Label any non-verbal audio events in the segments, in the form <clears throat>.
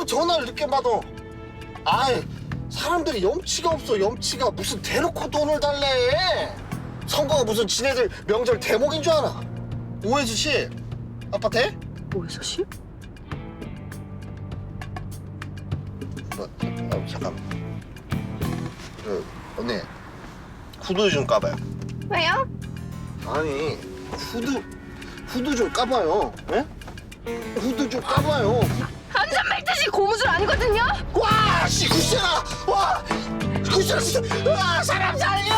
아우 전화를 늦게 받아. 아이 사람들이 염치가 없어 염치가 무슨 대놓고 돈을 달래. 선거가 무슨 지네들 명절 대목인 줄 알아. 오해수 씨 아파트? 오해서 씨? 어, 어, 잠깐. 그 언니 후드 좀 까봐요. 왜요? 아니 후드 후드 좀 까봐요. 예? 후드 좀 까봐요. 진짜! 와, 사람 살려!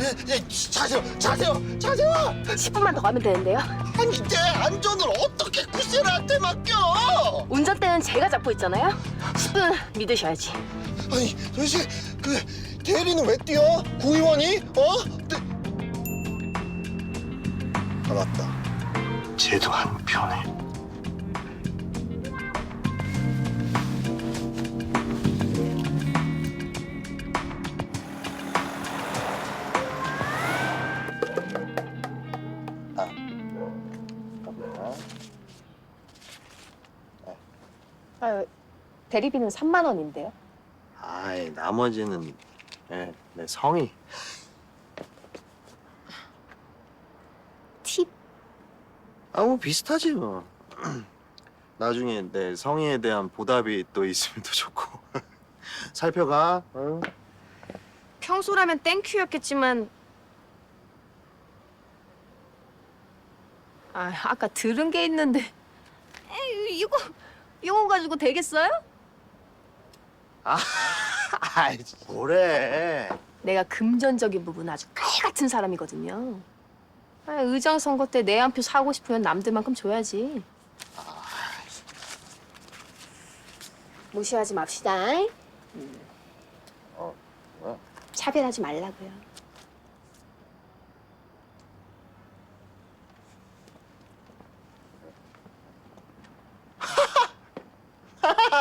예, 예, 자세요, 자세요, 자세요! 10분만 더 가면 되는데요. 아니, 내 안전을 어떻게 굿세라한테 맡겨? 운전대는 제가 잡고 있잖아요. 10분 믿으셔야지. 아니, 도대체 그 대리는 왜 뛰어? 구의원이? 어? 네. 아, 맞다. 쟤도 한편에. 아, 대리비는 3만 원인데요. 아이, 나머지는 예, 내 성이. 팁? 아, 뭐 비슷하지 뭐. <clears throat> 나중에 내 성의에 대한 보답이 또 있으면 더 좋고. <laughs> 살펴가. 어? 평소라면 땡큐였겠지만 아, 아까 들은 게 있는데 에이, 이거 이거 가지고 되겠어요? <laughs> 아이, 뭐래. 내가 금전적인 부분 아주 칼 같은 사람이거든요. 아, 의장 선거 때 내 한 표 사고 싶으면 남들만큼 줘야지. 무시하지 맙시다. 어, 뭐야? 차별하지 말라고요.